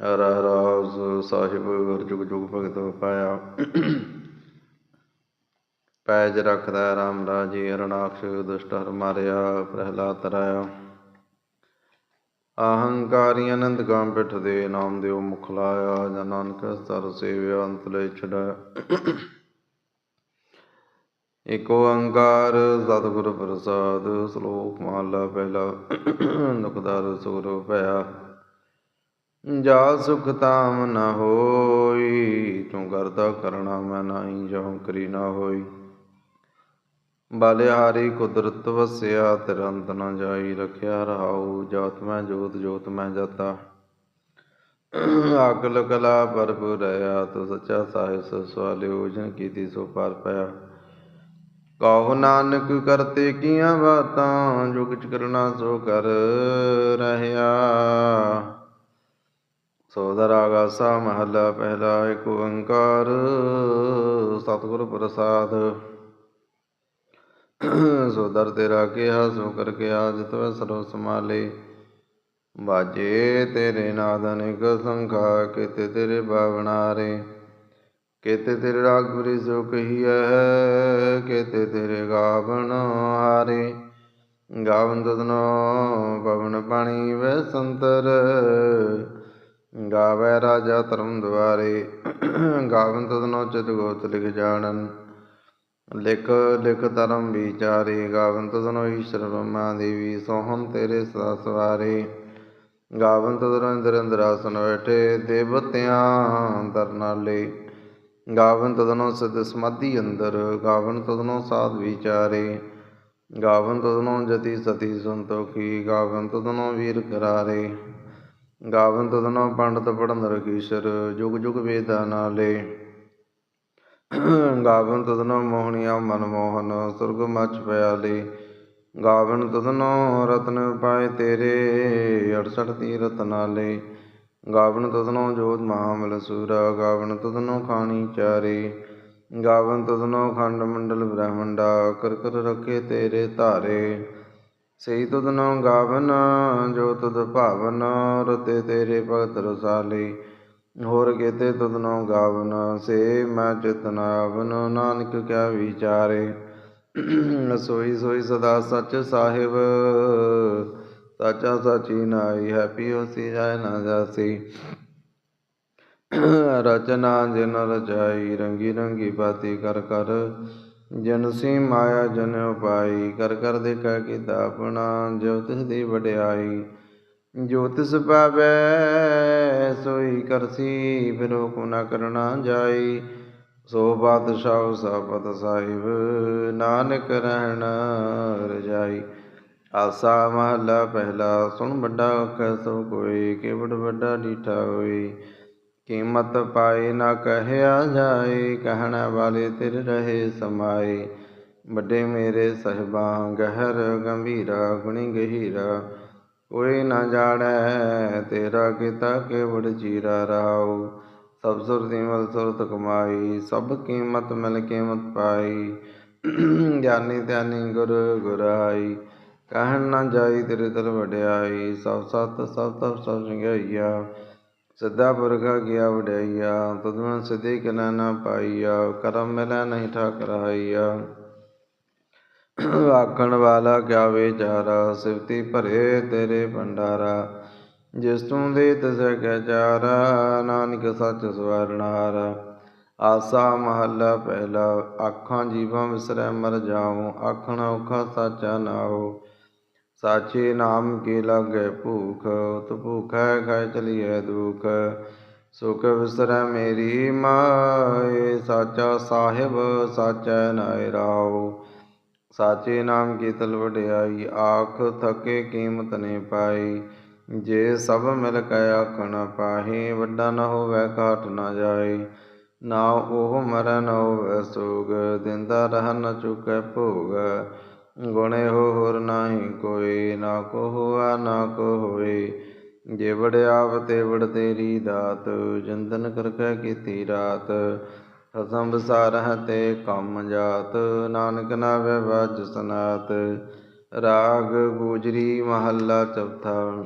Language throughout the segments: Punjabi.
ਰਹਿ ਸਾਹਿਬ ਜੁਗ ਜੁਗ ਭਗਤ ਪਾਇਆ। ਪੈਜ ਰਖਦਾ ਰਾਮ ਰਾਜੀ ਅਰਣਾਕਸ਼ ਦੁਸ਼ਟ ਹਰ ਮਾਰਿਆ, ਪ੍ਰਹਿਲਾਦ ਤਰਾਇਆ। ਅਹੰਕਾਰੀ ਅਨੰਦ ਗਾਮ ਪਿਠ ਦੇ ਨਾਮ ਦਿਓ ਮੁਖ ਲਾਇਆ ਜਨ ਨਾਨਕ ਸਰ ਸੇਵਿਆ ਅੰਤ ਲੈ ਛੜਾਇਆ ਏਕ ਓੰਕਾਰ ਸਤਿਗੁਰ ਪ੍ਰਸਾਦ, ਸ਼ਲੋਕ ਮਹਲਾ ਪਹਿਲਾ। ਨੁਕਦਾਰ ਸੁਰ ਭਇਆ। ਜਾ ਸੁਖ ਤਾਮ ਨ ਹੋਈ, ਤੂੰ ਕਰਦਾ ਕਰਣਾ ਮੈਂ ਨਾਹੀ ਜਹੁ ਕਰੀ ਨਾ ਹੋਈ। ਬਲਿਹਾਰੀ ਕੁਦਰਤ ਵਸਿਆ, ਤਿਰੰਤ ਨ ਜਾਈ ਰਖਿਆ ਰਹਾਉ ਜਾਤ ਮੈਂ ਜੋਤ ਜੋਤ ਮੈਂ ਜਾਤਾ। ਅਕਲ ਕਲਾ ਭਰਪੂਰ ਰਹਾ, ਤੋ ਸੱਚਾ ਸਾਹਿਬ ਸੋ ਸਵਾਲਿਓ, ਜਨ ਕੀਤੀ ਸੋ ਪਾਰ ਪਿਆ। ਕਹੋ ਨਾਨਕ ਕਰਤੇ ਕੀਆਂ ਬਾਤਾਂ ਜੋ ਕਿਛ ਕਰਨਾ ਸੋ ਕਰ ਰਹਿਆ ਸੋਦਰ ਆਗਾਸਾ ਮਹੱਲਾ ਪਹਿਲਾ ਏਕ ਓੰਕਾਰ। ਸਤਿਗੁਰ ਪ੍ਰਸਾਦ। ਸੋਦਰ ਤੇਰਾ ਕਿਹਾ, ਸੋ ਕਰ ਕਿਹਾ ਜਿਤਵ ਸਰਵ ਸਮਾਲੇ ਬਾਜੇ ਤੇਰੇ ਨਾਦ ਅਨੇਕ ਸੰਖਾ, ਕਿਤੇ ਤੇਰੇ ਬਾਵਣਾਰੇ ਕੇਤੇ ਤੇਰੇ ਰਾਗ ਗੁਰੀ ਸੋ ਕਹੀਐ, ਕੇਤੇ ਤੇਰੇ ਗਾਵਣ ਹਾਰੇ। ਗਾਵਨ ਤਦਨੋ ਪਵਨ ਪਾਣੀ ਵੈ ਸੰਤਰ। ਗਾਵੈ ਰਾਜਾ ਧਰਮ ਦੁਆਰੇ, ਗਾਵਨ ਤਦਨੋ ਚਿਤ ਗੋਤ ਲਿਖ ਜਾਣਨ। ਲਿਖ ਲਿਖ ਧਰਮ ਵਿਚਾਰੇ, ਗਾਵਨ ਤਦਨੋ ਈਸ਼ਰ ਬ੍ਰਹਮਾ ਦੇਵੀ, ਸੋਹਣ ਤੇਰੇ ਸਦਾ ਸਵਾਰੇ। ਗਾਵਨ ਤਦਨੋ ਇੰਦਰ ਇੰਦਰਾਸਨ ਬੈਠੇ, ਦੇਵਤਿਆਂ ਦਰ ਨਾਲੇ। ਗਾਵਨ ਤਦਨੋ ਸਿਧ ਸਮਾਧੀ ਅੰਦਰ, ਗਾਵਨ ਤਦਨੋ ਸਾਧ ਵਿਚਾਰੇ। ਗਾਵਨ ਤਦਨੋ ਜਤੀ ਸਤੀ ਸੰਤੋਖੀ, ਗਾਵਨ ਤਦਨੋ ਵੀਰ ਕਰਾਰੇ। ਗਾਵਨ ਤਦਨੋ ਪੰਡਤ ਪੜਨ ਰਕੀਸ਼ਰ, ਜੁਗ ਜੁਗ ਵੇਦਾ ਗਾਵਨ ਤਦਨੋ ਮੋਹਣੀਆ ਮਨਮੋਹਨ ਸੁਰਗ ਮਚ ਪਿਆਲੇ। ਗਾਵਨ ਤਦਨੋ ਰਤਨ ਪਾਏ ਤੇਰੇ 68 ਤੀਰਤ ਰਤਨਾਲੇ ਗਾਵਨ ਤਦਨੋ ਜੋਤ ਮਹਾਮਲ ਸੂਰਾ, ਗਾਵਨ ਤਦਨੋ ਖਾਣੀ ਚਾਰੇ। ਗਾਵਨ ਤਦਨੋ ਖੰਡ ਮੰਡਲ ਬ੍ਰਹਮੰਡਾ, ਕਰ ਕਰ ਰਖੇ ਤੇਰੇ ਧਾਰੇ। ਸਈ ਤਦਨੋ ਗਾਵਨ, ਜੋ ਤਦ ਭਾਵਨ, ਰਤੇ ਤੇਰੇ ਭਗਤ ਰਸਾਲੇ। ਹੋਰ ਕੇਤੇ ਤਦਨੋ ਗਾਵਨ, ਸੇ ਮੈਂ ਚਿਤਨ ਆਵਨ, ਨਾਨਕ ਕਿਆ ਵਿਚਾਰੇ। ਸੋਈ ਸੋਈ ਸਦਾ ਸੱਚ ਸਾਹਿਬ, ਸਾਚਾ ਸਾਚੀ ਨਾਈ ਹੈਪੀ ਹੋਸੀ ਜਾਇ ਨਾ ਜਾਸੀ ਰਚਨਾ ਜਿਨ ਰਚਾਈ, ਰੰਗੀ ਰੰਗੀ ਬਾਤੀ ਕਰ ਕਰ ਜਨਸੀ ਮਾਇਆ ਜਨ ਉਪਾਈ, ਕਰ ਕਰ ਦੇਖਾ ਕੀਤਾ ਆਪਣਾ ਜੋਤਿਸ਼ ਦੀ ਵਡਿਆਈ। ਜੋਤਿਸ ਪਾਵੈ, ਸੋਈ ਕਰਸੀ, ਫਿਰੋ ਕੋ ਨ ਕਰਨਾ ਜਾਈ। ਸੋ ਬਾਦਸ਼ਾਹ ਸਾਪਤ ਸਾਹਿਬ, ਨਾਨਕ ਰਹਿਣ ਰਜਾਈ। ਆਸਾ ਮਹਲਾ ਪਹਿਲਾ, ਸੁਣ ਵੱਡਾ ਕੈ ਸੋ ਕੋਈ, ਕਿਵੜ ਵੱਡਾ ਡੀਠਾ ਹੋਈ। ਕੀਮਤ ਪਾਏ ਨਾ ਕਹਿਆ ਜਾਏ, ਕਹਿਣ ਵਾਲੇ ਤਿਰ ਰਹੇ ਸਮਾਏ। ਵੱਡੇ ਮੇਰੇ ਸਹਿਬਾਂ, ਗਹਿਰ ਗੰਭੀਰਾ, ਗੁਣੀ ਗਹੀਰਾ, ਕੋਈ ਨਾ ਜਾਣੈ ਤੇਰਾ ਕੀਤਾ ਕੇਵੜ ਚੀਰਾ ਰਾਉ ਸਭ ਸੁਰਤੀ ਮਲ ਸੁਰਤ ਕਮਾਈ, ਸਭ ਕੀਮਤ ਮਿਲ ਕੀਮਤ ਪਾਈ। ਗਿਆਨੀ ਧਿਆਨੀ ਗੁਰ ਗੁਰਾਈ, ਕਹਿਣ ਨਾ ਜਾਈ ਤੇਰੇ ਤਲ ਵਡਿਆਈ। ਸਭ ਸਤ, ਸਭ ਤਪ ਸਭ ਸੰਗਈਆ ਸਿੱਧਾ ਪੁਰਖਾ ਗਿਆ ਵਡਿਆਈਆ ਤਦਨ ਸਿਧੇ ਕਿਨਾ ਨਾ ਪਾਈਆ, ਕਰਮ ਮਿਲੈ ਨਹੀਂ ਠਾਕ ਰਹਾਈਆ ਆਖਣ ਵਾਲਾ ਕਿਆ ਵਿਚਾਰਾ ਸਿਵਤੀ ਭਰੇ ਤੇਰੇ ਭੰਡਾਰਾ, ਜਿਸ ਤੂੰ ਦੇ ਤਿਸੈ ਕੈ ਚਾਰਾ, ਨਾਨਕ ਸੱਚ ਸਵਰਣਹਾਰਾ ਆਸਾ ਮਹੱਲਾ ਪਹਿਲਾ ਆਖਾਂ ਜੀਵਾਂ ਵਿਸਰੈ ਮਰ ਜਾਉ ਆਖਣ ਔਖਾ ਸਾਚਾ ਨਾਉ। ਸਾਚੇ ਨਾਮ ਕੀ ਲਾਗੈ ਭੂਖ, ਉਤ ਭੂਖੈ ਖਾਇ ਚਲੀਐ ਦੁਖ। ਸੁਖ ਵਿਸਰੈ ਮੇਰੀ ਮਾਏ, ਸਾਚਾ ਸਾਹਿਬ ਸਾਚੈ ਨਾਇ ਰਾਉ ਸਾਚੇ ਨਾਮ ਕੀ ਤਲ ਵਡਿਆਈ, ਆਖ ਥਕੇ ਕੀਮਤ ਨੇ ਪਾਈ। ਜੇ ਸਭ ਮਿਲ ਕੇ ਆਖਣ ਪਾਹੀ, ਵੱਡਾ ਨ ਹੋਵੇ ਘਾਟ ਨਾ ਜਾਏ ਨਾ ਉਹ ਮਰੈ ਨ ਹੋਵੇ ਸੋਗ, ਦਿੰਦਾ ਰਹਿ ਨ ਚੁਕੈ ਭੋਗ। ਗੁਣੇ ਹੋ ਹੋਰ ਨਾਹੀ ਕੋਈ, ਨਾ ਕੋ ਹੋਆ, ਨਾ ਕੋ ਹੋਏ। ਜੇ ਆਪ ਤੇ ਤੇਰੀ ਦਾਤ, ਜੰਦਨ ਕਰਕੈ ਕੀਤੀ ਰਾਤ। ਰਸਮ ਵਿਸਾਰਹਿ ਤੇ ਕੰਮ ਜਾਤ, ਨਾਨਕ ਨਾਵੇ ਵਜ ਸਨਾਤ। ਰਾਗ ਗੋਜਰੀ ਮਹੱਲਾ ਚੌਥਾ।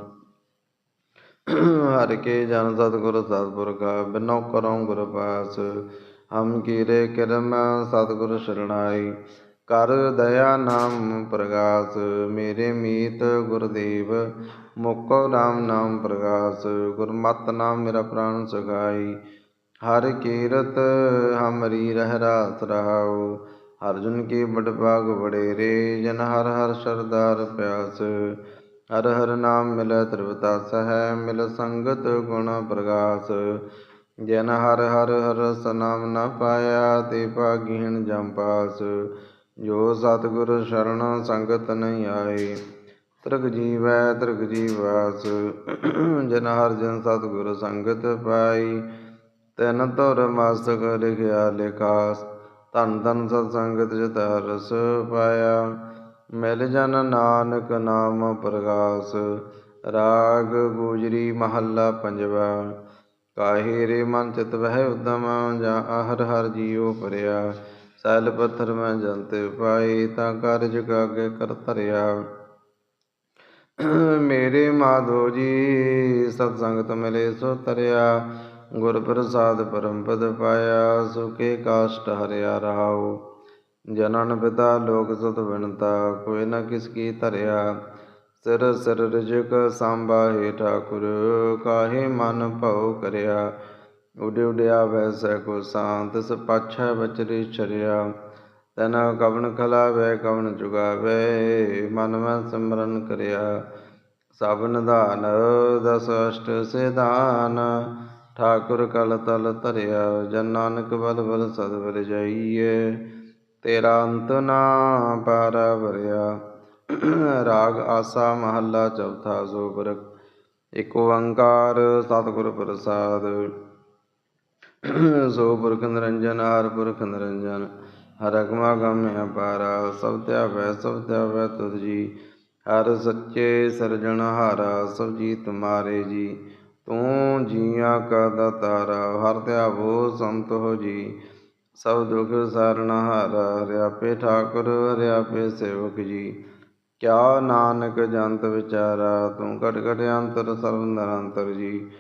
ਹਰ ਕੇ ਜਨ ਸਤਿਗੁਰ ਸਤਿਪੁਰਖਾ ਬਿਨੋ ਕਰਉ ਗੁਰ ਪਾਸ। ਹਮ ਕੀਰੇ ਕਿਰਮ ਸਤਿਗੁਰ ਸ਼ਰਣਾਈ। ਕਰ ਦਇਆ ਨਾਮ ਪ੍ਰਗਾਸ, ਮੇਰੇ ਮੀਤ ਗੁਰਦੇਵ ਮੁਕੋ ਨਾਮ ਨਾਮ ਪ੍ਰਗਾਸ, ਗੁਰਮਤਿ ਨਾਮ ਮੇਰਾ ਪ੍ਰਾਨ ਸਗਾਈ। ਹਰ ਕੀਰਤ ਹਮਰੀ ਰਹਿ ਰਾਸ ਰਹਾਉ ਹਰ ਕੀ ਬੜ ਭਾਗ ਬੜੇਰੇ ਜਨ ਹਰ ਹਰ ਸਰਦਾਰ ਪਿਆਸ। ਹਰ ਹਰ ਨਾਮ ਮਿਲੈ ਤ੍ਰਿਵਤਾ ਸਹਿ ਮਿਲ ਸੰਗਤ ਗੁਣ ਪ੍ਰਗਾਸ। ਜਨ ਹਰ ਹਰ ਹਰ ਸਨਾਮ ਨ ਪਾਇਆ, ਤੇ ਭਾਗੀਨ ਜਮ ਪਾਸ। ਜੋ ਸਤਿਗੁਰ ਸ਼ਰਨ ਸੰਗਤ ਨਹੀਂ ਆਏ, ਤ੍ਰਿਗ ਜੀਵੈ, ਤ੍ਰਿਗ ਜੀਵਾਸ, ਜਨ ਹਰ ਜਨ ਸਤਿਗੁਰ ਸੰਗਤ ਪਾਈ। ਤੈਨ ਤੁਰ ਮਸਤਕ ਲਿਖਿਆ ਲਿਖਾਸ, ਧਨ ਧਨ ਸਤ ਸੰਗਤ ਜਿਤ ਰਸ ਪਾਇਆ। ਮਿਲ ਜਨ ਨਾਨਕ ਨਾਮ ਪ੍ਰਗਾਸ, ਰਾਗ ਗੁਜਰੀ ਮਹੱਲਾ ਪੰਜਵਾ। ਕਾਹੇ ਰੇ ਮਨ ਚਿਤ ਵਹਿ ਉਦਮ, ਜਾਂ ਆਹਰ ਹਰ ਜੀਉ ਪਰਿਆ। ਸੈਲ ਪੱਥਰ ਮੈਂ ਜੰਤੇ ਪਾਈ ਤਾਂ ਕਾਰਜ ਕਾਗੇ ਕਰ ਧਰਿਆ। ਮੇਰੇ ਮਾਧੋ ਜੀ, ਸਤ ਸੰਗਤ ਮਿਲੇ ਸੋ ਤਰਿਆ। ਗੁਰ ਪ੍ਰਸਾਦ ਪਰਮ ਪਦ ਪਾਇਆ ਸੁਕੇ ਕਾਸ਼ਟ ਹਰਿਆ ਰਹਾਉ। ਜਨਨ ਪਿਤਾ ਲੋਕ ਸੁਤ ਬਿਨਤਾ, ਕੋਈ ਨਾ ਕਿਸ ਕੀ ਧਰਿਆ। ਸਿਰ ਸਿਰ ਰਜਕ, ਸੰਭਾ ਹੈ ਠਾਕੁਰ, ਕਾਹੇ ਮਨ ਭਉ ਕਰਿਆ। ਉਡ ਉਡਿਆ ਵੈਸੈ ਕੋ ਸਾਂਤ ਸ ਬਚਰੀ ਛਰਿਆ। ਤਨ ਕਵਨ ਖਲਾਵੇ ਕਵਨ ਜੁਗਾਵੇ, ਮਨ ਮੈਂ ਸਿਮਰਨ ਕਰਿਆ। ਸਭ ਨਿਧਾਨ, ਦਸ ਅਸ਼ਟ ਸਿਧਾਨ, ਠਾਕੁਰ ਕਲ ਤਲ ਧਰਿਆ। ਜਨ ਨਾਨਕ ਬਲ ਬਲ ਸਦ ਬਲ ਜਾਈਏ ਤੇਰਾ ਅੰਤ ਨਾ ਪਾਰ ਵਰਿਆ ਰਾਗ ਆਸਾ ਮਹੱਲਾ ਚੌਥਾ ਸੋਬਰ ਇਕ ਓੰਕਾਰ ਸਤਿਗੁਰ ਪ੍ਰਸਾਦ। ਸੋ ਪੁਰਖ ਨਿਰੰਜਨ, ਹਰ ਪੁਰਖ ਨਿਰੰਜਨ, ਹਰ ਅਗਮਾ ਗਮ ਅਪਾਰਾ, ਸਭ ਧਿਆਵੈ ਸਭ ਧਿਆਵੈ ਤੁਧ ਜੀ। ਹਰ ਸੱਚੇ ਸਰਜਣਹਾਰਾ ਸਭ ਜੀ ਤੁਮਾਰੇ ਜੀ। ਤੂੰ ਜੀਆਂ ਕਾ ਦਾਤਾਰਾ, ਹਰ ਧਿਆਵੋ ਸੰਤ ਹੋ ਜੀ। ਸਭ ਦੁਖ ਸਰਣਹਾਰਾ ਹਰਿਆਪੇ ਠਾਕੁਰ ਹਰਿਆਪੇ ਸੇਵਕ ਜੀ। ਕਿਆ ਨਾਨਕ ਜੰਤ ਵਿਚਾਰਾ, ਤੂੰ ਘਟ ਘਟ ਅੰਤਰ, ਸਰਬ ਨਿਰੰਤਰ ਜੀ।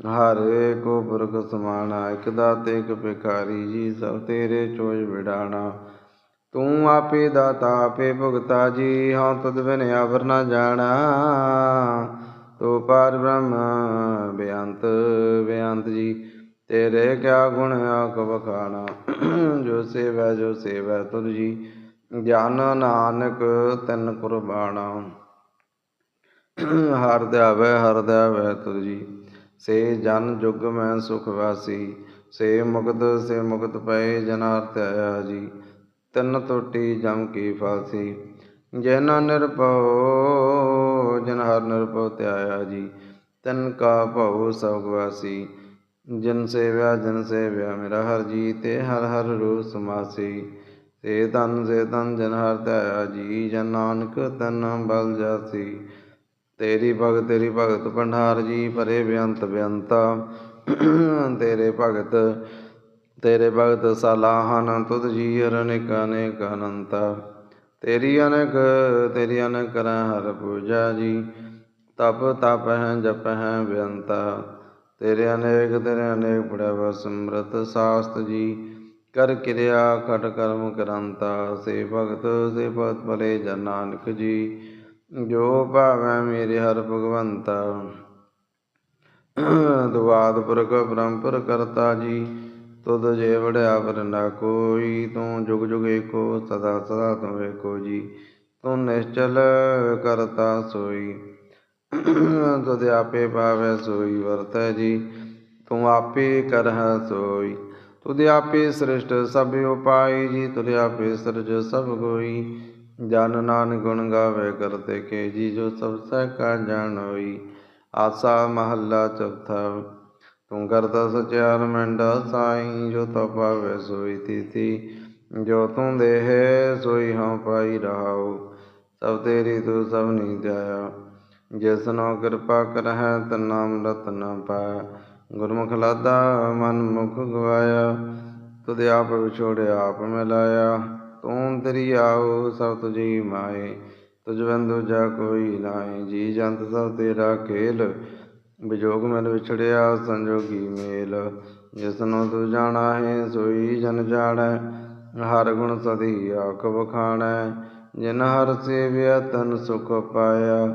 ਹਰ ਏਕੋ ਪੁਰਖ ਸਮਾਣਾ, ਇਕ ਦਾਤੇ, ਇਕ ਭਿਖਾਰੀ, ਜੀ ਸਭ ਤੇਰੇ ਚੋਜ ਵਿੜਾਣਾ ਤੂੰ ਆਪੇ ਦਾਤਾ, ਆਪੇ ਭੁਗਤਾ, ਜੀ ਹਾਂ ਤਦ ਬਿਨ ਅਵਰ ਨਾ ਜਾਣਾ। ਤੋ ਪਾਰ ਬ੍ਰਹਮ ਬੇਅੰਤ ਬੇਅੰਤ ਜੀ, ਤੇਰੇ ਕਿਆ ਗੁਣ ਆਖ ਵਖਾਣਾ। ਜੋ ਸੇਵੈ ਜੋ ਸੇਵੈ ਤੁਧ ਜੀ ਗਿਆਨ ਨਾਨਕ ਤਨ ਕੁਰਬਾਣਾ। ਹਰ ਧਿਆਵੈ ਹਰ ਧਿਆਵੈ ਤੁਧ ਜੀ। ਸੇ ਜਨ ਜੁਗ ਮੈਂ ਸੁਖ ਵਾਸੀ, ਸੇ ਮੁਕਤ ਸੇ ਮੁਕਤ ਪਏ ਜਨ ਧਿਆਇਆ ਜੀ, ਤਿੰਨ ਤੋਟੀ ਜਮ ਕੀ ਫਾਸੀ। ਜਨ ਨਿਰਭਉ, ਜਨ ਹਰ ਨਿਰਭਉ ਧਿਆਇਆ ਜੀ, ਤਨ ਕਾ ਭਉ ਸਭ ਵਾਸੀ। ਜਨ ਸੇਵਿਆ ਜਨ ਸੇਵਿਆ ਮੇਰਾ ਹਰ ਜੀ, ਤੇ ਹਰ ਹਰ ਰੂਪ ਸਮਾਸੀ ਸੇ ਤਨ ਸੇ ਤਨ ਜਨ ਹਰ ਧਿਆਇਆ ਜੀ, ਜਨ ਨਾਨਕ ਤਨ ਬਲ ਜਾਸੀ। ਤੇਰੀ ਭਗਤ ਤੇਰੀ ਭਗਤ ਭੰਡਾਰ ਜੀ ਪਰੇ ਬੇਅੰਤ ਬੇਅੰਤਾ। ਤੇਰੇ ਭਗਤ ਤੇਰੇ ਭਗਤ ਸਲਾਹਨ ਤੁਧ ਜੀ ਅਨੇਕ ਅਨੇਕ ਅਨੰਤਾ। ਤੇਰੀ ਅਨੇਕ ਤੇਰੀ ਅਨੇਕ ਕਰ ਹਰ ਪੂਜਾ ਜੀ। ਤਪ ਤਪ ਹੈ, ਜਪ ਹੈ, ਬੇਅੰਤਾ। ਤੇਰੇ ਅਨੇਕ ਤੇਰੇ ਅਨੇਕ ਪੜਿਆ ਸਮਰਤ ਸਾਸਤ ਜੀ। ਕਰ ਕਿਰਿਆ, ਖਟ ਕਰਮ ਕਰੰਤਾ। ਸੇ ਭਗਤ ਸੇ ਭਗਤ ਭਲੇ ਜਨ ਨਾਨਕ ਜੀ। ਜੋ ਭਾਵੈ ਮੇਰੇ ਹਰ ਭਗਵੰਤਾ। ਦੁਆਦ ਪੁਰਖ ਬ੍ਰਹਮਪੁਰ ਕਰਤਾ ਜੀ, ਤੁਧ ਜੇ ਵੜਿਆ ਪਰ ਨਾ ਕੋਈ, ਤੂੰ ਜੁਗ ਜੁਗ ਏਕੋ, ਸਦਾ ਸਦਾ ਤੂੰ ਏਕੋ ਜੀ। ਤੂੰ ਨਿਸ਼ਚਲ ਕਰਤਾ ਸੋਈ, ਤੁਧ ਆਪੇ ਭਾਵੈ ਸੋਈ, ਵਰਤੈ ਜੀ, ਤੂੰ ਆਪੇ ਕਰਹਿ ਸੋਈ। ਤੁਧ ਆਪੇ ਸ੍ਰਿਸ਼ਟ ਸਭ ਉਪਾਈ ਜੀ, ਤੁਧ ਆਪੇ ਸਿਰਜ ਸਭ ਕੋਈ ਜਨ ਨਾਨਕ ਗੁਣ ਗਾਵੇ ਕਰਤੇ ਕੇ ਜੀ, ਜੋ ਸਭ ਸਹਿ ਕਾ ਜਾਣ ਹੋਈ। ਆਸਾ ਮਹੱਲਾ ਚੌਥਾ, ਤੂੰ ਕਰਤਾ ਸਚਿਆਰ ਮੰਡਾ ਸਾਈ, ਜੋ ਤਾ ਪਾਵੇ ਸੋਈ ਤੀਤੀ। ਜੋ ਤੂੰ ਦੇਹ, ਸੋਈ ਹਾਂ ਪਾਈ ਰਹਾਉ। ਸਭ ਤੇਰੀ ਤੂੰ ਸਭ ਨੀ ਜਾਇਆ। ਜਿਸ ਨੋ ਕਿਰਪਾ ਕਰਹਿ, ਤਨ ਨਾਮ ਰਤਨ ਪਾਇਆ। ਗੁਰਮੁਖ ਲਾਦਾ, ਮਨ ਮੁਖ ਗਵਾਇਆ। ਤੁਧ ਆਪ ਵਿਛੋੜਿਆ ਆਪ ਮਿਲਾਇਆ। ਤੂੰ ਤੇਰੀ ਆਉ ਸਭ ਤੁਝੀ ਮਾਏ, ਤੁਝ ਬੰਦੂ ਜਾ ਕੋਈ ਨਾਹੀ ਜੀ ਜੰਤ ਸਭ ਤੇਰਾ ਖੇਲ ਵਿਜੋਗ ਮਿਲ ਵਿਛੜਿਆ ਸੰਜੋਗੀ ਮੇਲ। ਜਿਸਨੂੰ ਤੂੰ ਜਾਣਾ ਹੈ ਸੋਈ ਜਨ ਜਾਣੈ, ਹਰ ਗੁਣ ਸਦੀ ਆਖ ਵਖਾਣੈ। ਜਿਨ ਹਰ ਸੇਵਿਆ, ਤਨ ਸੁਖ ਪਾਇਆ,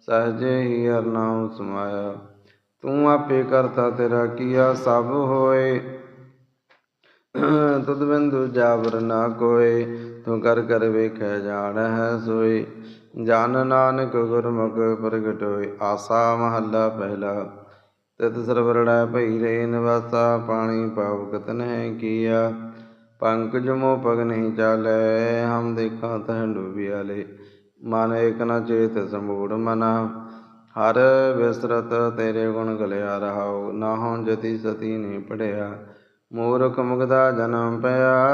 ਸਹਜੇ ਹੀ ਹਰ ਨਾਮ ਸਮਾਇਆ। ਤੂੰ ਆਪੇ ਕਰਤਾ ਤੇਰਾ ਕੀਆ ਸਭ ਹੋਏ ਤੁਧ ਬਿੰਦੂ ਜਾਬਰ ਨਾ ਕੋਏ, ਤੂੰ ਕਰ ਕਰ ਵੇਖੈ ਜਾਣ ਹੈ ਸੋਈ ਜਨ ਨਾਨਕ ਗੁਰਮੁਖ ਪ੍ਰਗਟ ਹੋਏ, ਆਸਾ ਮਹੱਲਾ ਪਹਿਲਾ। ਤਿਤ ਸਰਵਰੜੈ ਭਈ ਰੇ ਨਿਵਾਸਾ, ਪਾਣੀ ਪਾਵ ਕਤਨ ਹੈ ਕੀਆ। ਪੰਕਜ ਮੋ ਪਗ ਨਹੀਂ ਚਾਲੈ, ਹਮ ਦੇਖਾਂ ਤਹ ਡੂਬਿਆਲੇ ਮਨ ਏਕ ਨ ਚੇਤ ਸੰਮੂੜ ਮਨਾ। ਹਰ ਬਿਸਰਤ ਤੇਰੇ ਗੁਣ ਗਲਿਆ ਰਹਾਉ, ਨਾਹੋਂ ਜਤੀ ਸਤੀ ਨਹੀਂ ਪੜਿਆ। ਮੂਰਖ ਮੁਗਦਾ ਜਨਮ ਪਿਆ।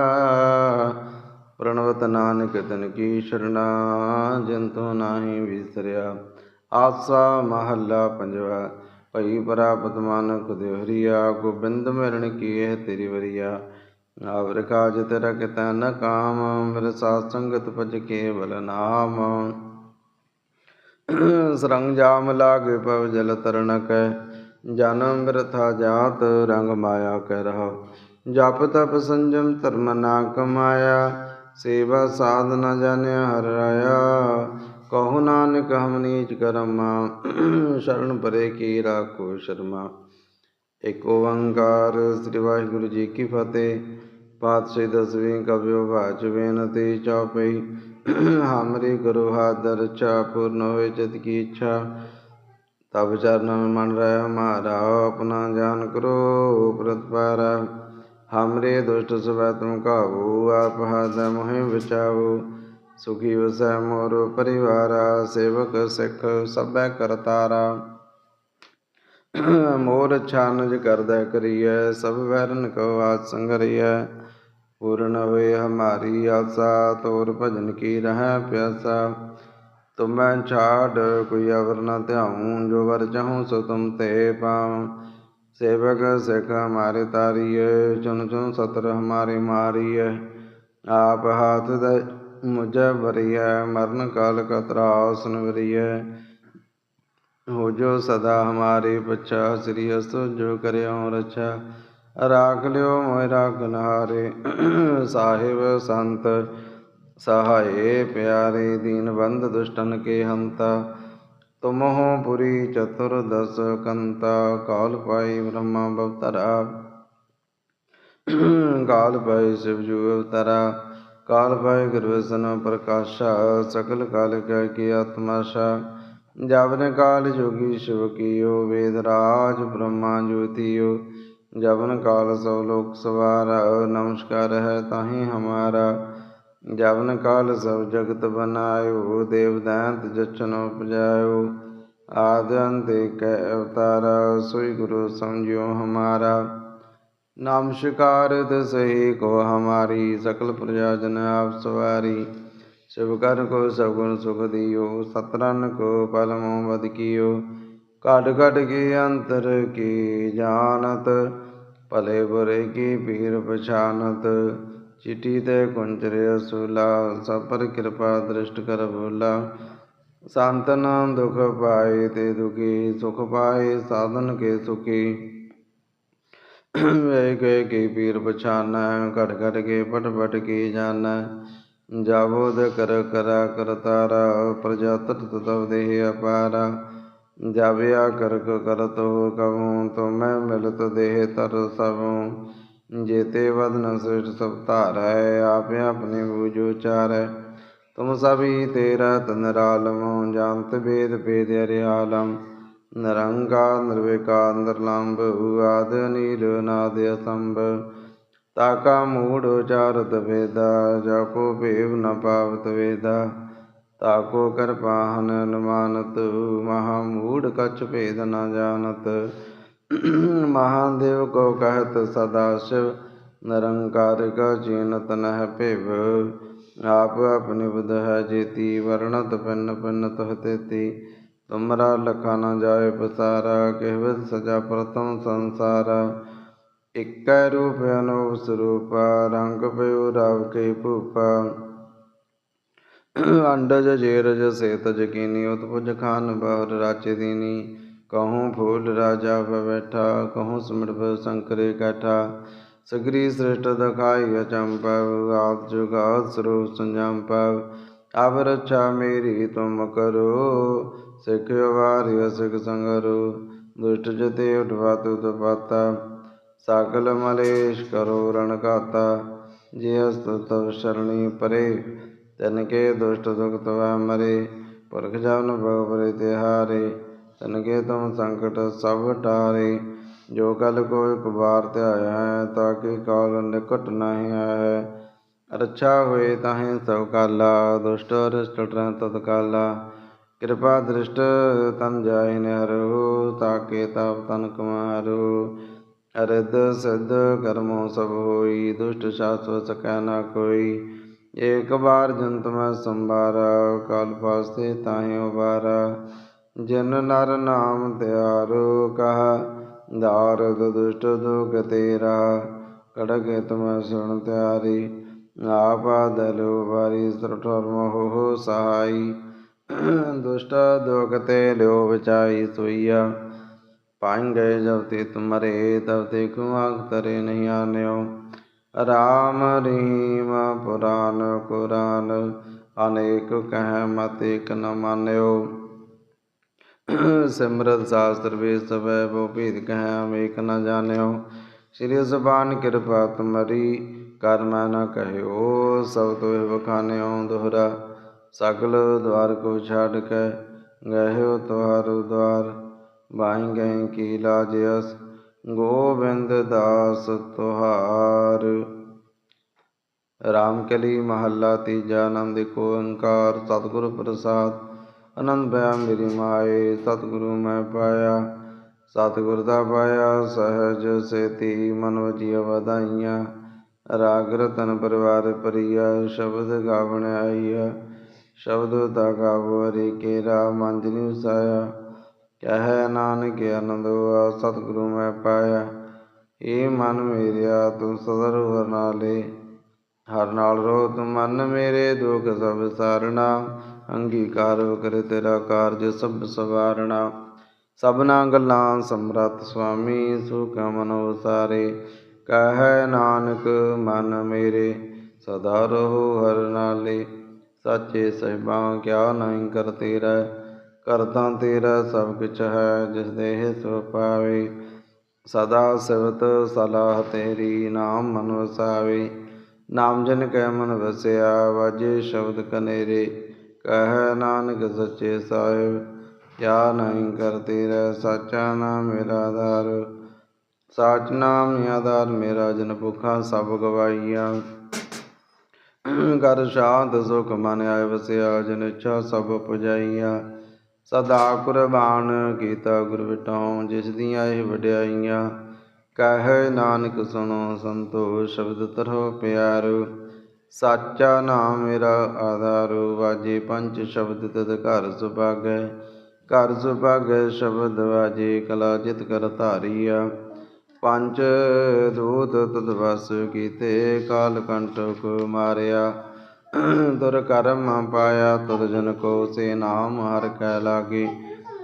ਪ੍ਰਣਵਤ ਨਾਨਕ ਤਨ ਕੀ ਸ਼ਰਣਾ, ਜੰਤੋ ਨਾਹੀ ਵਿਸਰਿਆ। ਆਸਾ ਮਹੱਲਾ ਪੰਜਵਾ, ਭਈ ਪ੍ਰਾਪਤ ਮਾਨਕ ਦੇਹਰੀਆ ਗੋਬਿੰਦ ਮਿਲਣ ਕੀ ਤੇਰੀ ਵਰੀਆ। ਆਵਰ ਕਾਜ ਤੇਰਾ ਕਿਤੈ ਨ ਕਾਮ ਮਿਰ ਸਾਧ ਸੰਗਤ ਭਜ ਕੇਵਲ ਨਾਮ। ਸਰੰਗ ਜਾਮ ਲਾਗੇ ਪਵ ਜਲ ਤਰਨ ਕੈ। ਜਨਮ ਵਰਥਾ ਜਾਤ ਰੰਗ ਮਾਇਆ ਕਹਿ ਰਹਾ। ਜਪ ਤਪ ਸੰਜਮ ਧਰਮ ਨਾ ਕਮਾਇਆ। ਸੇਵਾ ਸਾਧ ਨ ਜਾਣਿਆ ਹਰ ਰਾਇਆ। ਕਹੋ ਨਾਨਕ ਹਮ ਨੀਚ ਕਰਮਾ। ਸ਼ਰਨ ਪਰੇ ਕੀ ਰਾਖੋ ਸ਼ਰਮਾ। ਇਕ ਓੰਕਾਰ ਸ੍ਰੀ ਵਾਹਿਗੁਰੂ ਜੀ ਕੀ ਫਤਿਹ। ਪਾਤਸ਼ਾਹੀ ਦਸਵੀਂ ਕਬਿਓ ਬਾਚ ਬੇਨਤੀ ਚੌਪਈ। ਹਮਰੀ ਗੁਰੂ ਹਾਦਰ ਚਾ ਪੂਰਨ ਹੋਏ ਜਿਤ ਕੀ ਇੱਛਾ। ਤਬ ਚਰਨ ਮਨ ਰਹਿ ਹਮਾਰਾ ਆਪਣਾ ਜਾਨ ਕਰੋ ਪ੍ਰਤਪਾਰ ਹਮਰੇ ਦੁਸ਼ਟ ਸਵੈ ਤੁਮ ਕਾਹੂ ਆਪ ਹਦ ਮੋਹਿ ਬਚਾਓ ਸੁਖੀ ਵਸੈ ਮੋਰ ਪਰਿਵਾਰਾ, ਸੇਵਕ ਸਿੱਖ ਸਭੈ ਕਰਤਾਰਾ ਮੋਰ ਛਾਨਜ ਕਰਦਾ ਕਰੀਐ, ਸਭ ਵੈਰਨ ਕੋ ਆਤ ਸੰਗਰੀਐ। ਪੂਰਨ ਹੋਏ ਹਮਾਰੀ ਆਸਾ, ਤੋਰ ਭਜਨ ਕੀ ਰਹਿ ਪਿਆਸਾ। ਤੁਮ ਛਾੜ, ਕੋਈ ਅਵਰ ਨ ਧਿਆਉ ਜੋ ਵਰ ਚਾਹੂੰ ਸੋ ਤੁਮ ਤੇ ਪਾਉ ਸੇਵਕ ਸਿਖ ਹਮਾਰੇ ਤਾਰੀਏ ਚੁਨ ਚੁਨ ਸਤਰ ਹਮਾਰੇ ਮਾਰੀਏ ਆਪ ਹਾਥ ਦੇ ਮੁਝੇ ਵਰੀਏ ਮਰਨ ਕਾਲ ਕਤਰਾਸ ਨਵਰੀਏ ਹੋ ਜੋ ਸਦਾ ਹਮਾਰੇ ਪਛਾ, ਸ੍ਰੀ ਅਸਤੋ ਜੋ ਕਰਿਓ ਰਛਾ। ਰਾਖ ਲਿਓ ਮੋਇ ਰਾਖ ਗਨਹਾਰੇ ਸਾਹਿਬ ਸੰਤ ਸਹਾਏ ਪਿਆਰੇ ਦੀਨ ਬੰਦ ਦੁਸ਼ਟਨ ਕੇ ਹੰਤਾ ਤੁਮਹੁ ਪੁਰੀ ਚਤੁਰਦਸ ਕੰਤਾ, ਕਾਲ ਪਾਈ ਬ੍ਰਹਮਾ ਬਵਤਰਾ ਕਾਲ ਪਾਈ ਸਿਵ ਜੂ ਅਵਤਰਾ, ਕਾਲ ਪਾਈ ਗੁਰਵਸਨ ਪ੍ਰਕਾਸ਼ਾ, ਸਕਲ ਕਾਲ ਕੈ ਕੀ ਆਤਮਾਸ਼ਾ। ਜਬਨ ਕਾਲ ਜੋਗੀ ਸ਼ਿਵ ਕੀਓ, ਵੇਦ ਰਾਜ ਬ੍ਰਹਮਾ ਜੋਤੀਓ ਜਬਨ ਕਾਲ ਸਭ ਲੋਕ ਸਵਾਰਾ, ਨਮਸਕਾਰ ਹੈ ਤਾਹੀ ਹਮਾਰਾ। ਜਵਨ ਕਾਲ ਸਭ ਜਗਤ ਬਨਾਇਓ ਦੇਵ ਦੈਂਤ ਜਚਨ ਉਪਜਾਇਓ। ਆਦਿਨ ਦੇ ਕੈ ਅਵਤਾਰਾ, ਸੋਈ ਗੁਰੂ ਸਮਝਿਓ ਹਮਾਰਾ। ਨਾਮ ਸ਼ਿਕਾਰਤ ਸਹੀ ਕੋ ਹਮਾਰੀ, ਸਕਲ ਪ੍ਰਜਾ ਜਨ ਆਪ ਸਵਾਰੀ। ਸ਼ਿਵ ਕਰਨ ਕੋ ਸਭ ਗੁਣ ਸੁਖ ਦਿਓ ਸਤਰਨ ਕੋ ਪਲਮੋ ਵਦ ਕੀਓ। ਘਟ ਘਟ ਕੀ ਅੰਤਰ ਕੀ ਜਾਣਤ, ਭਲੇ ਬੁਰੇ ਕੀ ਪੀਰ ਪਛਾਨਤ। ਚਿਟੀ ਤੇ ਕੁੰਜਰਿਆ ਸੂਲਾ ਸਪਰ ਕਿਰਪਾ ਦ੍ਰਿਸ਼ਟ ਕਰ ਭੂਲਾ। ਸੰਤਨ ਦੁਖ ਪਾਏ ਤੇ ਦੁਖੀ, ਸੁਖ ਪਾਏ ਸਾਧਨ ਕੇ ਸੁਖੀ। ਵੇ ਕੇ ਕੀ ਪੀਰ ਪਛਾਨੈ ਘਟ ਘਟ ਕੇ ਪਟ ਪਟ ਕੀ ਜਾਣੈ। ਜਾਵੋ ਦ ਕਰ ਕਰਾ ਕਰਤਾਰਾ ਪ੍ਰਜਾ ਤਤ ਤਤਵ ਦੇਹ ਅਪਾਰਾ। ਜਾਵਿਆ ਕਰਕ ਕਰਤੋ ਕਵੂ ਤੁਮੈ ਮਿਲਤ ਦੇਹ ਤਰ ਸਭੂ ਜੇਤੇ ਵਦਨ ਸ੍ਰਿਸ਼ਟ ਸਭ ਧਾਰੈ, ਆਪੇ ਆਪਣੇ ਬੂਝੋ ਚਾਰੈ ਤੁਮ ਸਭੀ ਤੇਰਾ ਤਨਰਾਲਮ ਜਾਣਤ ਵੇਦ ਭੇਦ ਹਰਿਆਲਮ ਨਿਰੰਕਾਰ ਨਿਰਵਿਕਾਰ, ਨਿਰਲੰਭ ਆਦ ਨੀਲ ਨਾਦ ਅਸੰਭ। ਤਾਕਾ ਮੂੜ ਉਚਾਰਤ ਵੇਦਾ ਜਾਕੋ ਭੇਵ ਨ ਪਾਵਤ ਵੇਦਾ। ਤਾਕੋ ਕਰਪਾਹਨ ਅਨੁਮਾਨਤ ਮਹਾ ਮੂੜ ਕਛ ਭੇਦ ਨ ਜਾਣਤ। ਮਹਾਦੇਵ ਕੋ ਕਹਿਤ ਸਦਾ ਸ਼ਿਵ, ਨਿਰੰਕਾਰ ਕਾ ਜੀਨਤ ਨਹਿ ਭਿਵ। ਆਪ ਆਪਣੀ ਬੁਧ ਹੈ ਜੇਤੀ, ਵਰਣਤ ਪਿੰਨ ਪਿੰਨ ਤਹ ਤੇਤੀ। ਤੁਮਰਾ ਲਖਾ ਨ ਜਾਏ ਪਸਾਰਾ ਕਹਿਵਤ ਸਜਾ ਪ੍ਰਥਮ ਸੰਸਾਰਾ। ਇਕੈ ਰੂਪ ਅਨੂਪ ਸਰੂਪ, ਰੰਗ ਪਇਓ ਰਵ ਕੇ ਭੂਪਾ। ਅੰਡਜ ਜੇਰਜ ਸੇਤ ਜਕੀਨੀ ਉਤਪੁਜ ਖਾਨ ਬਹੁਰ ਰਾਚੇ ਦੀਨੀ। ਕਹੂੰ ਫੂਲ ਰਾਜਾ ਬੈਠਾ, ਕਹੂੰ ਸਿਮਰਪ ਸੰਕਰੇ ਕੈਠਾ। ਸਗਰੀ ਸ੍ਰਿਸ਼ਟ ਦਖਾਈ ਅਚੰਪਵ ਆਦ ਜੁਗਾਦ ਸਰੂਪ ਸੰਜੰਪਵ ਅਬ ਰੱਛਾ ਮੇਰੀ ਤੁਮ ਕਰੋ, ਸਿੱਖ ਵਾਰਿ ਸਿੱਖ ਸੰਗਰੋ। ਦੁਸ਼ਟ ਜਤੇ ਉਠਵਾਤ ਉਤਪਾਤਾ ਸਾਗਲ ਮਲੇਸ਼ ਕਰੋ ਰਣ ਕਾਤਾ ਜੇ ਅਸਤ ਸ਼ਰਣੀ ਪਰੇ, ਤਨ ਕੇ ਦੁਸ਼ਟ ਦੁਖ ਤਵੈ ਮਰੇ। ਪੁਰਖ ਜਨ ਭਵ ਪਰੇ ਤਿਹਾਰੇ ਤਨ ਕੇ ਸੰਕਟ ਸਭ ਟਾਰੇ ਜੋ ਕਲ ਕੋ ਇਕ ਬਾਰ ਧਿਆਇਆ ਹੈ, ਤਾਂ ਕਿ ਕਾਲ ਨਿਕਟ ਨਹੀਂ ਹੈ। ਰੱਛਾ ਹੋਏ ਤਾਹੇ ਸਭ ਕਾਲਾ, ਦੁਸ਼ਟ ਅਰਿਸ਼ਟ ਟਰੈ ਤਤ ਕਾਲਾ ਕਿਰਪਾ ਦ੍ਰਿਸ਼ਟ ਤਨ ਜਾਇ ਨਿਹਰੋ ਤਾਕੇ ਤਾਪ ਤਨ ਕੁਮਾਰੋ ਅਰਿਦ ਸਿਧ ਕਰਮੋ ਸਭ ਹੋਈ, ਦੁਸ਼ਟ ਸ਼ਾਸਵ ਸਕੈ ਨਾ ਕੋਈ। ਏਕ ਬਾਰ ਜੰਤ ਮੈਂ ਸੰਭਾਰਾ, ਕਾਲ ਪਾਸਤੇ ਤਾਹੇ ਉਬਾਰਾ ਜਿਨ ਨਰ ਨਾਮ ਤਿਆਰੋ ਕਹਾ ਦਾਰਦ ਦੁਸ਼ਟ ਦੁਖ ਤੇਰਾ। ਕੜਕੇ ਤੁਮ ਸੁਣ ਤਿਆਰੀ, ਆਪਾ ਦਲੋ ਵਾਰੀ ਸਰਠਰ ਮੋਹ ਸਹਾਈ। ਦੁਸ਼ਟ ਦੁਖ ਤੇ ਲਿਓ ਬਚਾਈ ਸੋਈਆ। ਪਾਇੰ ਗਏ ਜਬ ਤੇ ਤੁਮਰੇ ਤਬ ਤੇ ਕੁਆਗ ਤਰੇ ਨਹੀਂ ਆਨਿਓ। ਰਾਮ ਰਹੀਮ ਪੁਰਾਨ ਕੁਰਾਨ, ਅਨੇਕ ਕਹਿ ਮਤ ਇਕ ਨ ਮਾਨਿਓ। ਸਿਮਰਤ ਸ਼ਾਸਤਰ ਵੇ ਸਭੈ ਬੋ ਭੇਦ ਕਹਿ, ਅਮੇਕ ਨ ਜਾਣਿਓ। ਸ੍ਰੀ ਜ਼ਬਾਨ ਕਿਰਪਾ ਤੁਮਰੀ, ਕਰ ਮੈਂ ਨ ਕਹਿਓ, ਸਭ ਤੋਹਿ ਬਖਾਨਿਓ ਦੋਹਰਾ। ਸਗਲ ਦਵਾਰ ਕੋ ਛਾੜ ਕੇ ਗਹਿਓ ਤੁਹਾਰੁ ਦਵਾਰ ਬਾਈ ਗਏ ਕੀ ਲਾਜ ਅਸ, ਗੋਬਿੰਦ ਦਾਸ ਤੁਹਾਰ। ਰਾਮ ਕਲੀ ਮਹੱਲਾ ਤੀਜਾ, ਆਨੰਦ ਕੋ ਓੰਕਾਰ, ਸਤਿਗੁਰ ਪ੍ਰਸਾਦ। ਆਨੰਦ ਪਿਆ ਮੇਰੀ ਮਾਏ, ਸਤਿਗੁਰੂ ਮੈਂ ਪਾਇਆ। ਸਤਿਗੁਰ ਦਾ ਪਾਇਆ, ਸਹਿਜ ਸੇਤੀ ਮਨ ਵਜੀਆ ਵਧਾਈਆਂ। ਰਾਗ ਰਤਨ ਪਰਿਵਾਰ ਪਰੀਆ ਸ਼ਬਦ ਗਾਵਣ ਆਈਆ। ਸ਼ਬਦ ਦਾ ਗਾਵੋ, ਹਰੀ ਕੇਰਾ ਮੰਜਨੀ ਉਸਾਇਆ। ਕਹਿ ਨਾਨਕ ਆਨੰਦੋ ਸਤਿਗੁਰੂ ਮੈਂ ਪਾਇਆ। ਏ ਮਨ ਮੇਰਿਆ, ਤੂੰ ਸਦਾ ਰਹੁ ਨਾਲੇ ਹਰ ਨਾਲ ਰੋ, ਤੂੰ ਮਨ ਮੇਰੇ, ਦੁਖ ਸਭ ਸਾਰਣਾ ਅੰਗੀਕਾਰ ਕਰੇ ਤੇਰਾ ਕਾਰਜ ਸਭ ਸਵਾਰਣਾ। ਸਭਨਾ ਗੱਲਾਂ ਸਮਰਤ ਸੁਆਮੀ, ਸੁਖ ਮਨੋ ਸਾਰੇ ਕਹੈ ਨਾਨਕ, ਮਨ ਮੇਰੇ, ਸਦਾ ਰਹੋ ਹਰ ਨਾਲੇ। ਸਾਚੇ ਸਹਿਬਾਂ, ਕਿਆ ਨਹੀਂ ਕਰ ਤੇਰਾ ਕਰਤਾ ਤੇਰਾ ਸਭ ਕੁਛ ਹੈ, ਜਿਸ ਦੇਹ ਸੋ ਪਾਵੇ ਸਦਾ ਸਿਵਤ ਸਲਾਹ ਤੇਰੀ, ਨਾਮ ਮਨ ਵਸਾਵੇ। ਨਾਮ ਜਨ ਕੈ ਮਨ ਵਸਿਆ, ਵਾਜੇ ਸ਼ਬਦ ਕਨੇਰੇ। ਕਹਿ ਨਾਨਕ ਸੱਚੇ ਸਾਹਿਬ ਕਿਆ ਨਹੀਂ ਕਰ ਤੇਰਾ ਸਾਚਾ ਨਾਮ ਮੇਰਾ ਆਧਾਰ। ਸਾਚ ਨਾਮ ਆਧਾਰ, ਮੇਰਾ ਜਨ ਭੁਖਾ ਸਭ ਗਵਾਈਆ ਕਰ ਸ਼ਾਂਤ ਸੁਖ ਮਨ ਆਏ, ਵਸਿਆ ਜਨ ਇੱਛਾ ਸਭ ਪੁਜਾਈਆ। ਸਦਾ ਕੁਰਬਾਨ ਕੀਤਾ ਗੁਰ ਵਿਟਾਉ ਜਿਸ ਦੀਆਂ ਇਹ ਵਡਿਆਈਆਂ। ਕਹਿ ਨਾਨਕ ਸੁਣੋ ਸੰਤੋ ਸ਼ਬਦ ਤਰੋ ਪਿਆਰੋ। ਸਾਚਾ ਨਾਮ ਮੇਰਾ ਆਧਾਰੂ ਵਾਜੇ ਪੰਜ ਸ਼ਬਦ ਤਦ ਘਰ ਸੁਭਾਗੈ ਘਰ ਸੁਭਾਗੈ ਸ਼ਬਦ ਵਾਜੇ ਕਲਾ ਜਿਤ ਕਰ ਧਾਰੀਆ। ਪੰਜ ਦੂਤ ਤਦ ਵਸ ਕੀਤੇ, ਕਾਲ ਕੰਟਕ ਮਾਰਿਆ। ਦੁਰ ਕਰਮ ਪਾਇਆ ਤਦ ਜਨ ਕੋ ਸੇ ਨਾਮ ਹਰ ਕੈ ਲਾਗੇ।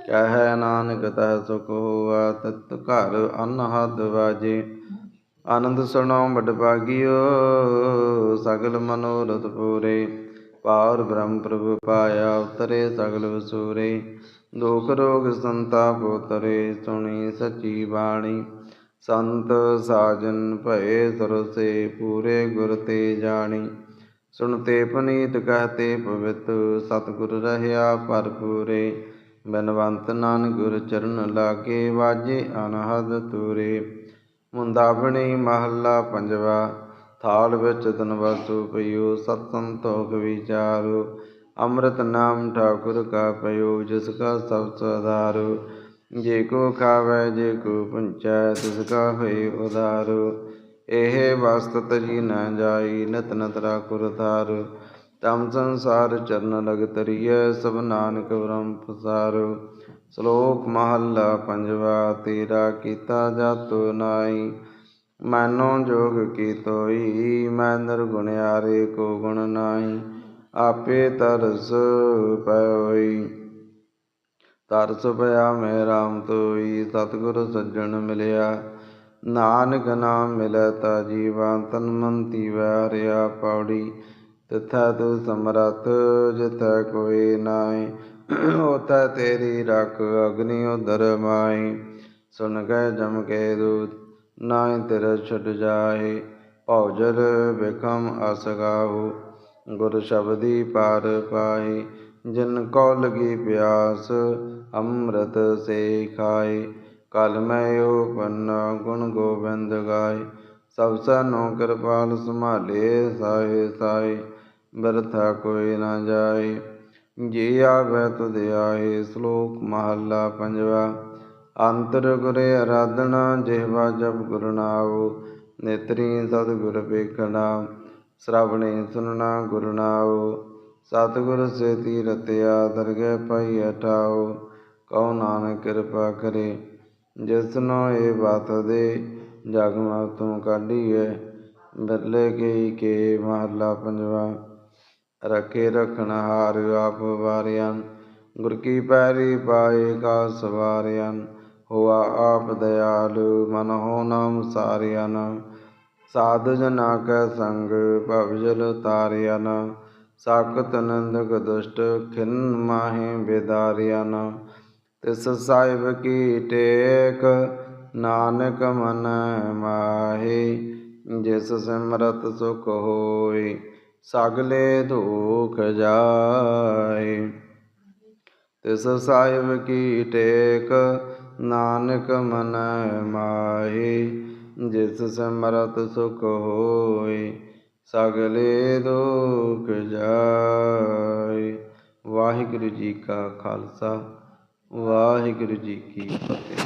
ਕਹਿ ਨਾਨਕ ਤਹ ਸੁਖ ਹੋਆ, ਤਤ ਘਰ ਅਨਹਦ ਵਾਜੇ। ਆਨੰਦ ਸੁਣੋ ਬੜ ਭਾਗਿਓ ਸਗਲ ਮਨੋਰਥ ਪੂਰੇ। ਪਾਰ ਬ੍ਰਹਮ ਪ੍ਰਭੂ ਪਾਇਆ, ਉਤਰੇ ਸਗਲ ਵਸੂਰੇ। ਦੁਖ ਰੋਗ ਸੰਤਾਪ ਉਤਰੇ, ਸੁਣੀ ਸਚੀ ਬਾਣੀ। ਸੰਤ ਸਾਜਨ ਭਏ ਸਰਸੇ, ਪੂਰੇ ਗੁਰ ਤੇ ਜਾਣੀ। ਸੁਣਤੇ ਪਨੀਤ ਕਹਤੇ ਪਵਿੱਤ ਸਤਿਗੁਰ ਰਹਿਆ ਭਰਪੂਰੇ ਬਨਵੰਤ ਨਾਨਕ ਗੁਰ ਚਰਨ ਲਾਗੇ, ਵਾਜੇ ਅਨਹਦ ਤੂਰੇ। ਮੁੰਦਾਵਣੀ ਮਹੱਲਾ ਪੰਜਵਾ ਥਾਲ ਵਿੱਚ ਤਨ ਵਸੂ ਪਈਓ ਸਤ ਸੰਤੋਖ ਵਿਚਾਰੋ, ਅੰਮ੍ਰਿਤ ਨਾਮ ਠਾਕੁਰ ਕਾ ਪਇਓ ਜਿਸ ਕਾ ਸਭ ਸਦਾਰੋ ਜੇ ਕੋ ਖਾਵੇ, ਜੇ ਕੋ ਪੁੰਚੈ, ਤਿਸ ਕਾ ਹੋਏ ਉਦਾਰੋ। ਇਹ ਵਸਤ ਤਜੀ ਨ ਜਾਈ, ਨਿਤ ਨਤ ਰਾਖੁਰ ਧਾਰ। ਤਮ ਸੰਸਾਰ ਚਰਨ ਲਗ ਤਰੀਐ, ਸਭ ਨਾਨਕ ਬ੍ਰਹਮ ਪਸਾਰੋ। ਸ਼ਲੋਕ ਮਹੱਲਾ ਪੰਜਵਾ, ਤੇਰਾ ਕੀਤਾ ਜਾਤੋ ਨਾਈ ਮਾਨੋ ਜੋਗ ਕੀ ਤੋਈ? ਮੈਂ ਨਿਰਗੁਣਿਆਰੇ ਕੋ ਗੁਣ ਨਾਹੀ, ਆਪੇ ਤਰਸ ਪਇਓਈ ਤਰਸ ਪਿਆ ਮੈਂ ਰਾਮ ਤੋਈ, ਸਤਿਗੁਰ ਸੱਜਣ ਮਿਲਿਆ। ਨਾਨਕ ਨਾਮ ਮਿਲੈ ਤਾ ਜੀਵਾ, ਤਨ ਮਨ ਤੀਵੈ ਹਰਿਆ ਪੌੜੀ। ਤਿਥੈ ਤੂ ਸਮਰਥ, ਜਿਥੈ ਕੋਈ ਨਾਹੀ, ਉਥੈ ਤੇਰੀ ਰਖ ਅਗਨੀ ਉਦਰ ਮਾਈ ਸੁਨ ਗਏ ਜਮ ਕੇ ਦੂਤ ਨਾਹੀ ਤੇਰੇ ਛੁਟ ਜਾਏ ਭੌਜਲ ਬਿਕਮ ਅਸ ਗਾਹੂ ਗੁਰ ਸ਼ਬਦੀ ਪਾਰ ਪਾਈ ਜਿਨ ਕੋ ਲਗੀ ਪਿਆਸ ਅੰਮ੍ਰਿਤ ਸੇ ਖਾਏ ਕਲ ਮੈਂ ਉਪਨ ਗੁਣ ਗੋਬਿੰਦ ਗਾਏ ਸਭ ਸਨੋ ਕਿਰਪਾਲ ਸੰਭਾਲੇ ਸਾਏ ਸਾਏ ਬਿਰਥਾ ਕੋਈ ਨਾ ਜਾਏ ਜੀ ਆਵੈ ਤੁਧ ਆਏ ਸ਼ਲੋਕ ਮਹੱਲਾ ਪੰਜਵਾ ਅੰਤਰ ਗੁਰੇ ਅਰਾਧਨਾ, ਜਿਹਵਾ ਜਪ ਗੁਰ ਨੇਤਰੀ ਸਤਿਗੁਰ ਵੇਖਣਾ ਸ਼ਰਵਣੇ ਸੁਨਣਾ ਗੁਰਨਾਉ ਸਤਿਗੁਰ ਸੇ ਤੀਰਤਿਆ ਦਰਗਹਿ ਪਈ ਅਠਾਉ ਕਉ ਨਾਨਕ ਕਿਰਪਾ ਕਰੇ ਜਿਸਨੋ ਇਹ ਬਾਤ ਦੇ ਜਗ ਮਾ ਤੂੰ ਕਾਢੀਐ ਬਦਲੇ ਗਈ ਕੇ ਮਹੱਲਾ ਪੰਜਵਾ, ਰਖੇ ਰਖਣ ਹਾਰ ਆਪ ਵਾਰਿਆਂ, ਗੁਰ ਕੀ ਪੈਰੀ ਪਾਏ ਕਾ ਸਵਾਰਿਆਂ ਹੋਆ ਆਪ ਦਿਆਲੂ, ਮਨ ਹੋ ਨਾਮ ਸਾਰਿਆਂ ਸਾਧ ਜਨਾ ਕੈ ਸੰਗ ਭਵਜਲ ਤਾਰਿਆਂ ਸਾਕਤ ਨੰਦਕ ਦੁਸ਼ਟ, ਖਿਨ ਮਾਹੇ ਬੇਦਾਰਿਆਂ ਤਿਸ ਸਾਹਿਬ ਕੀ ਟੇਕ, ਨਾਨਕ ਮਨ ਮਾਹੀ, ਜਿਸ ਸਿਮਰਤ ਸੁਖ ਹੋਏ ਸਗਲੇ ਦੁਖ ਜਾਏ ਤਿਸ ਸਾਹਿਬ ਕੀ ਟੇਕ ਨਾਨਕ ਮਨ ਮਾਹੀ, ਜਿਸ ਸਮਰਤ ਸੁਖ ਹੋਏ ਸਗਲੇ ਦੁਖ ਜਾਏ ਵਾਹਿਗੁਰੂ ਜੀ ਕਾ ਖਾਲਸਾ, ਵਾਹਿਗੁਰੂ ਜੀ ਕੀ ਫਤਿਹ।